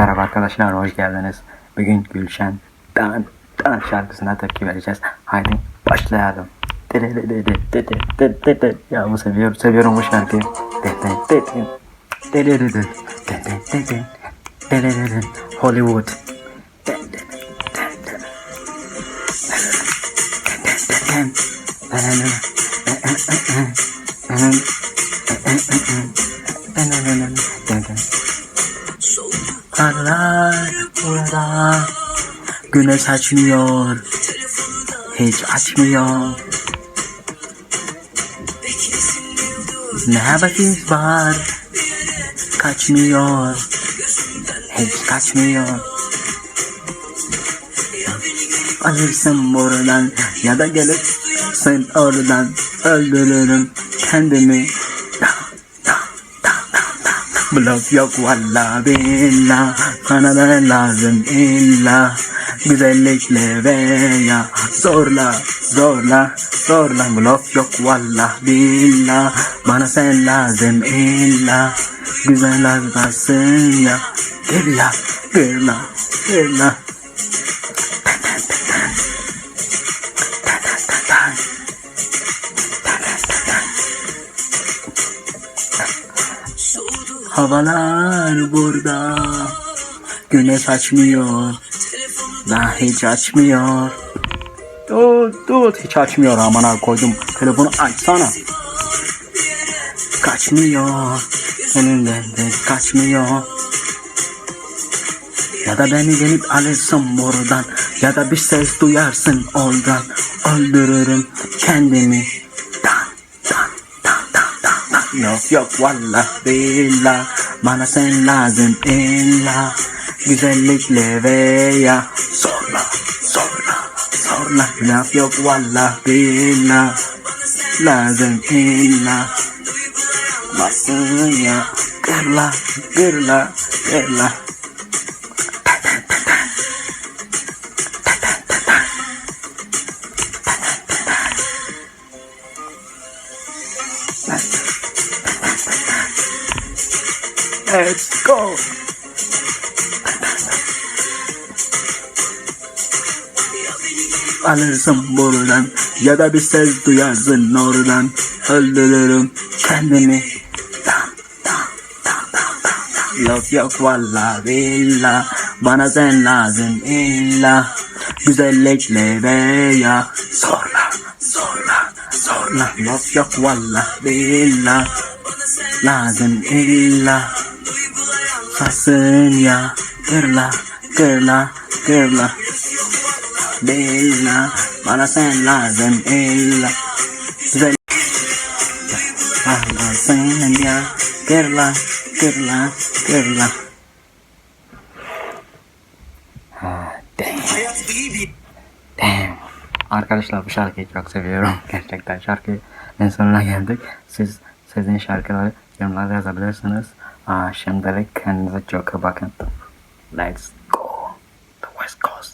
Merhaba arkadaşlar, hoş geldiniz. Bugün Gülşen Dan Dan şarkısına tepki vereceğiz. Haydi başlayalım. Ya bu seviyorum, seviyorum bu şarkıyı. Hollywood. Karlar burada Güneş açmıyor Hiç açmıyor. Ne vakit var? Kaçmıyor Hiç kaçmıyor. Alırsın buradan Ya da gelip sen oradan. Öldürürüm kendimi Blok yok valla billa Bana da lazım illa Güzellikle veya zorla zorla zorla. Blok yok valla billa Bana sen lazım illa Güzel lazımsın ya Gırla gırla gırla Havalar burada. Güneş açmıyor. Daha hiç açmıyor. Dur dur. Hiç açmıyor. Amına koydum. Telefonu açsana. Kaçmıyor. Önünden de kaçmıyor. Ya da beni gelip alırsın buradan. Ya da bir ses duyarsın oradan. Öldürürüm kendimi Yok yok vallah billah Bana sen lazım illa. Güzellikle veya Zorla zorla zorla Laf yok vallah billah Lazım illa. Basın ya Gırla gırla gırla Let's go. Alırsın buradan ya da bir ses duyarsın oradan öldürürüm kendimi. Dam, dam. Yok yok valla billa bana sen lazım illa güzellikle veya zorla zorla zorla yok yok valla billa lazım illa Fasın ya gırla gırla gırla Bella bana sen lazım illa Güzel Fasın ya gırla gırla gırla Ha, damn. Damn. Arkadaşlar bu şarkıyı çok seviyorum. Gerçekten şarkı en sonuna geldik. Siz sizin şarkıları yorumlarda yazabilirsiniz. Aa, şimdilik kendinize çok iyi bakın. Let's go. The West Coast.